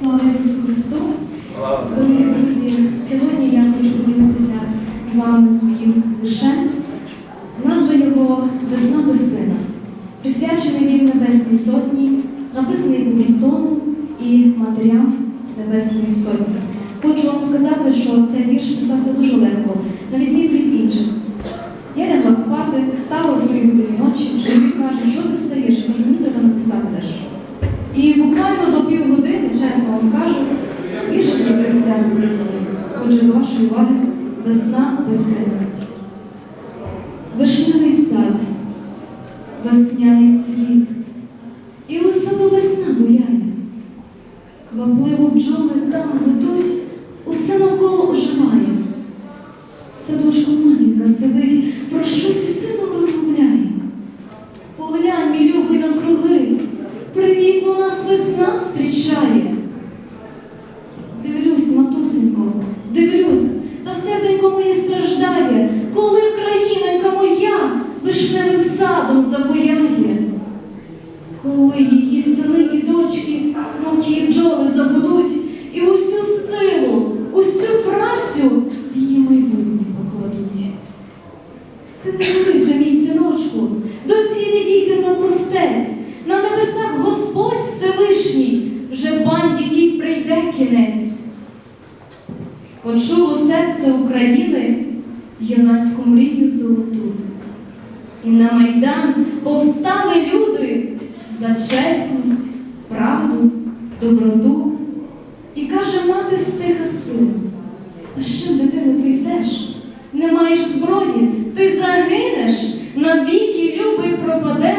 Слава Ісусу Христу! Дорогі друзі, сьогодні я хочу поділитися з вами своїм віршем. Назва його Весна без сина. Присвячений він Небесній Сотні, написаний Публіктону і матерям Небесної Сотні. Хочу вам сказати, що цей вірш писався дуже легко, на відміну від інших. Я лягла спати, стала о другій годині ночі, чоловік каже, що ти стаєш? Я кажу, мені треба написати дещо. І півгодини, чесно вам кажу, більше з'явився в лисі. Отже, до вашої уваги, весна весни. Вишневий сад, весняний цвіт, і у саду весна буяє. Квапливо бджоли там гудуть, усе навколо оживає. Садочку матінка сидить, про щось із сином розмовляє. Поглянь, мій любий навкруги, привітно нас весна встрічає. Дивлюсь, матусенько, дивлюсь, та серденько моє страждає, коли країненька моя вишневим садом забояє. Коли прийде кінець. Почуло серце України юнацьку мрію золоту. І на Майдан повстали люди за чесність, правду, доброту. І каже мати стиха сину, а що, дитину, ти йдеш? Не маєш зброї, ти загинеш, навіки любий пропадеш.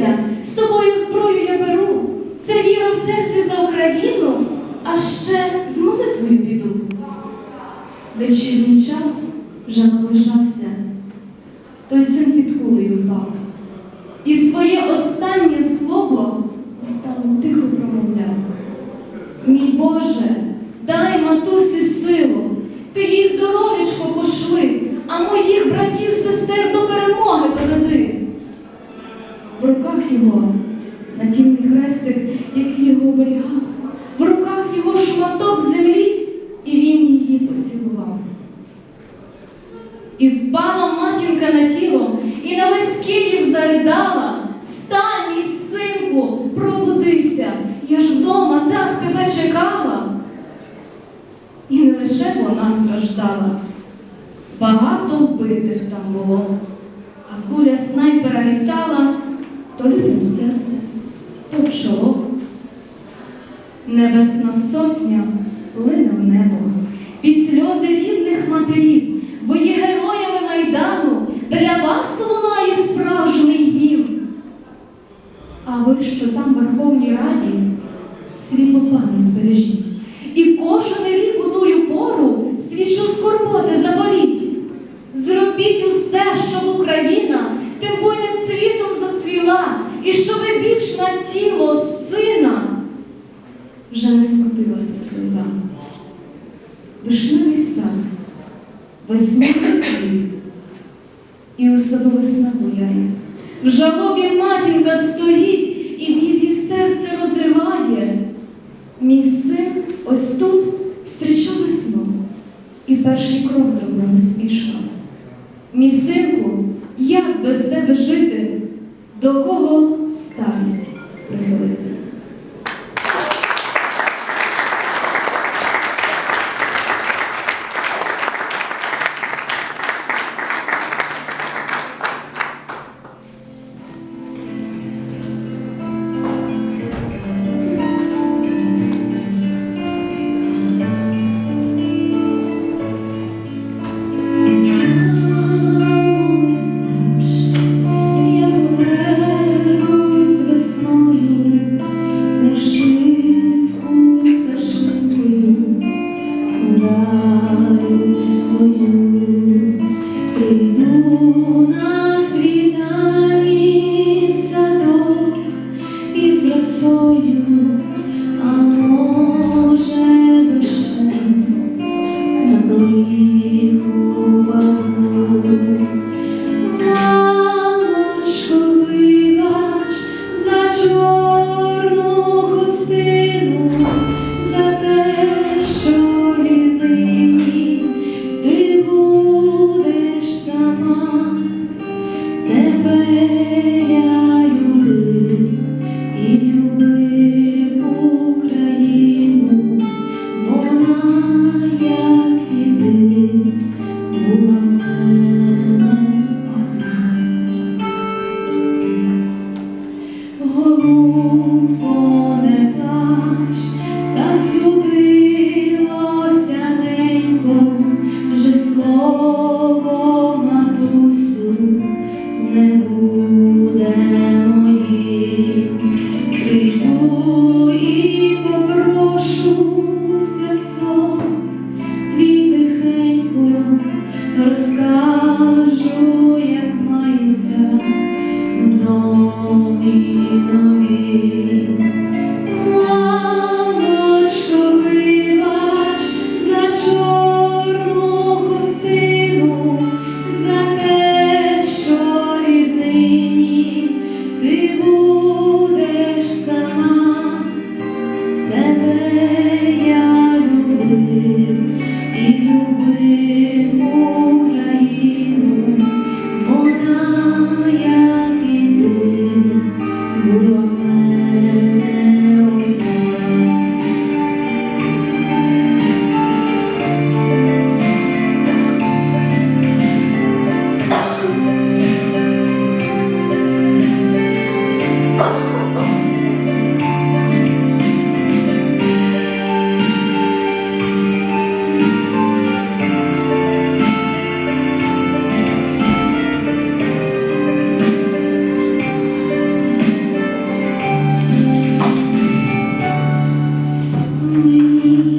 Журися, з собою зброю я беру. Це віра в серці за Україну, а ще з молитвою піду. Вечірній час вже наближався, той син під кулею впав. Натільний хрестик, який його оберігав, в руках його шматок землі, і він її поцілував. І впала матінка на тіло, і на весь Київ заридала. Встань, мій синку, пробудися, я ж вдома так тебе чекала. І не лише вона страждала, багато вбитих там було, а куля снайпера літала то людям серце, то в чоло. Небесна сотня лине в небо під сльози рідних матерів, бо є героями Майдану, для вас лунає справжній гімн. А ви, що там в Верховній Раді, світло пам'ять збережіть. Вже не скотилася сльоза. Вишневий сад, весняний цвіт, і у саду весна буяє. В жалобі матінка стоїть і білі серце розриває. Мій син ось тут встрічав весну і перший крок зробив неспішно. Мій синку, як без тебе жити, до кого старість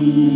you.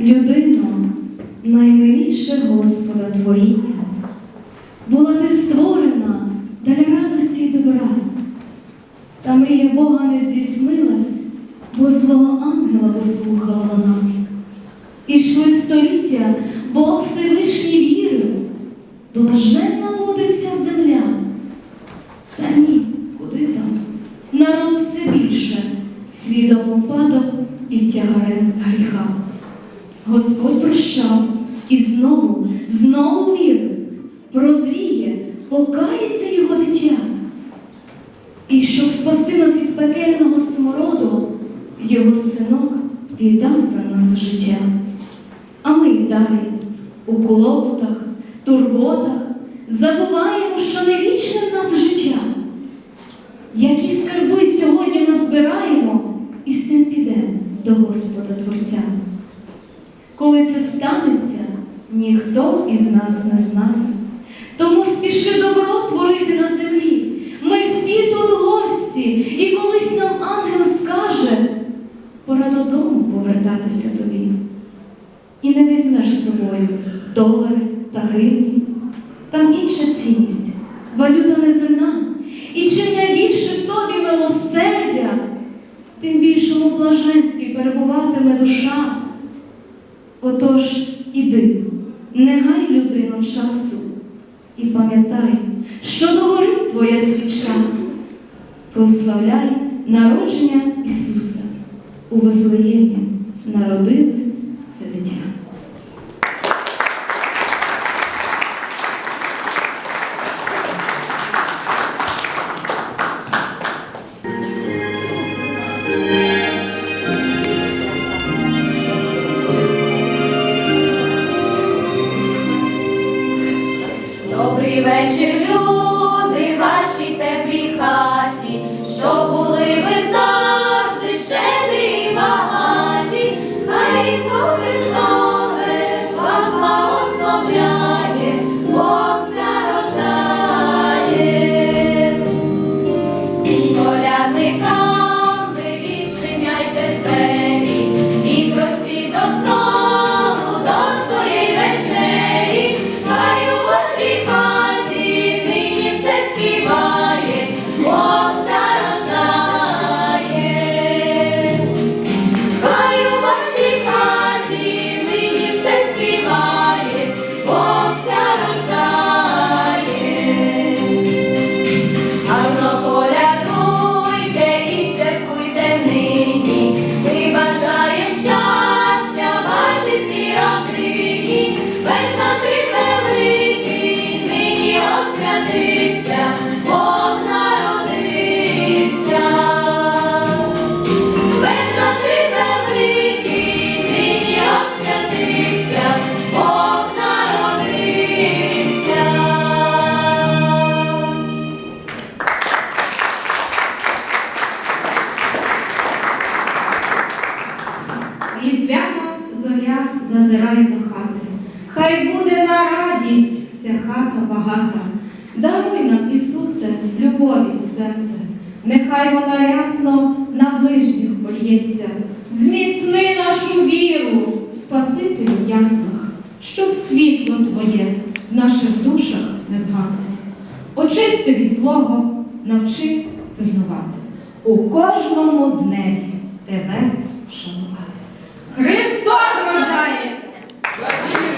Людино, наймиліше Господа творіння, була ти створена для радості й добра. Та мрія Бога не здійснилась, бо злого ангела послухала вона. Ішли століття, Господь прощав і знову, знову вірив, прозріє, покається його дитя. І щоб спасти нас від пекельного смороду, його синок віддав за нас життя. А ми й далі у клопотах, турботах забуваємо, що не вічне в нас життя. Які скарби сьогодні назбираємо, і з тим підемо до Господа Творця. Коли це станеться, ніхто із нас не знає. Тому спіши добро творити на землі. Ми всі тут гості, і колись нам ангел скаже, пора додому повертатися тобі. І не візьмеш з собою долари та гривні. Там інша цінність, валюта неземна. Отож, іди, не гай людину часу, і пам'ятай, що догорить твоя свіча. Прославляй народження Ісуса. У Вифлеємі народилось це. Ivete багата. Даруй нам, Ісусе, любові у серце, нехай вона ясно на ближніх польється. Зміцни нашу віру, Спасителю ясних, щоб світло Твоє в наших душах не згасло. Очисти від злого, навчи пильнувати, у кожному дневі тебе шанувати. Христос рождається!